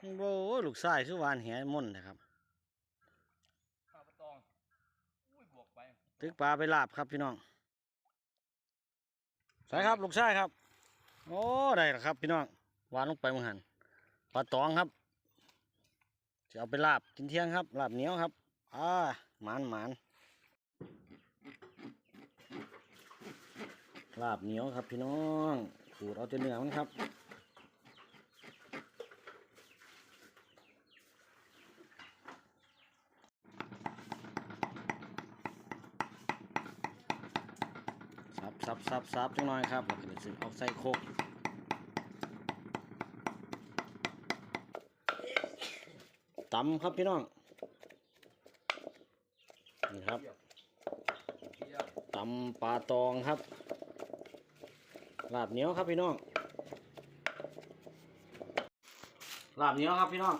โอ้ยลูกชายคือหวานแหม่นนะครับข้าวปลาตองอุ้ยบวกไปตึกปลาไปลาบครับพี่น้องใช่ครับลูกชายครับ โอ้ได้แล้วครับ พี่น้องหวานลงไปมือหันปลาตองครับจะเอาไปลาบกินเที่ยงครับลาบเหนียวครับอ่าหมานหมานลาบเหนียวครับพี่น้องขูดเอาแต่เนื้อมันครับ ซับซับซับจังหน่อยครับเดี๋ยวสิเอาใส่โคกตำครับพี่น้อง นี่ครับตำปลาตองครับ ลาบเหนียวครับพี่น้อง ลาบเหนียวครับพี่น้อง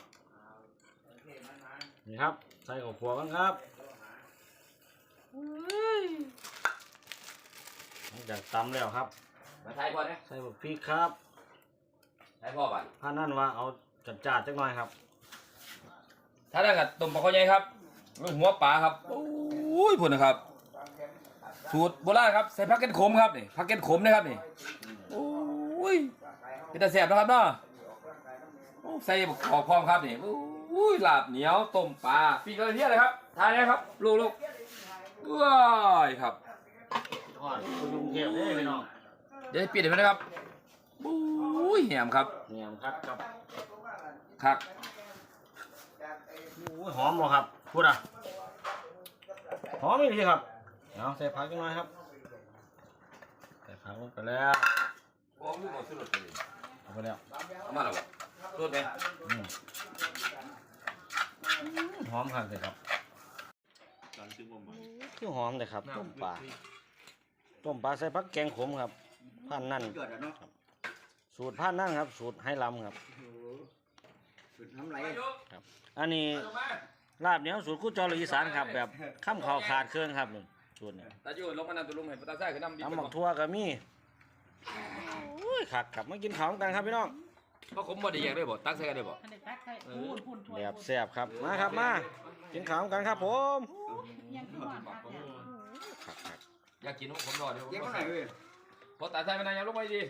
นี่ครับ ใส่ข้าวคั่วกันครับ หลังจากตำแล้วครับ มาทายพ่อเนี่ยใส่บกพริกครับทายพ่อบัดถ้านั่นว่าเอาจัดจาดจักหน่อยครับถ้าได้กับตุ่มปลาข้าวใหญ่ครับลูกหัวปลาครับโอ้ยพุ่นนะครับ สูตรโบราณครับใส่ผักเก็ตขมครับนี่ผักเก็ตขมนะครับนี่โอ้ยเป็นตาแสบนะครับเนาะโอ้ใส่บกขอบพร้อมครับนี่โอ้ยลาบเหนียวต้มปลาปีกกระเทียมเลยครับทานเลยครับลูกลูกๆว้ายครับ ทอดคุณลุงเทพเด้พี่น้องเดี๋ยวปิดเลยนะครับโอ้ยแหมครับเนี่ยครับครับครับโอ้ยหอมบ่ครับพูดอะหอมอีกทีครับเอาใส่ผักจักหน่อยครับใส่ผักลงไปแล้วโอ้ยหมดสุดเลยเอาไปแล้วเอามาแล้วบ่สุดไหมอืมหอมครับเลยครับคือหอมเลยครับต้มปลา ต้มปลาใส่ผักแกงขมครับพันนั่น เกิดแล้วเนาะสูตรพันนั่นครับ สูตรให้ลำครับสุดน้ำไหลครับอันนี้ลาบเหนียวสูตรคู่จอหรืออีสานครับ แบบข้ามขาวขาดเครื่องครับนี่สูตรนี้ตาจูลงมานั่งตัวลุงเห็นปตาใส่ขึ้นน้ำดีน้ำหมักทั่วก็มีโอ้ยขักครับมากินข้าวกันครับพี่น้องเพราะผมบ่ได้แยกด้วยบ่ตักใส่กันด้วยบ่อันนี้ตักใส่พูนพูนถ้วยแบบแซ่บครับมาครับมากินข้าวกันครับผมยังขึ้นมาตักเนี่ยขักขัก อยากกินผมรอเดี๋ยวผมเก็บรอเท่าไหร่เว้ยพอตาใส่ไปนานยังลงไปดี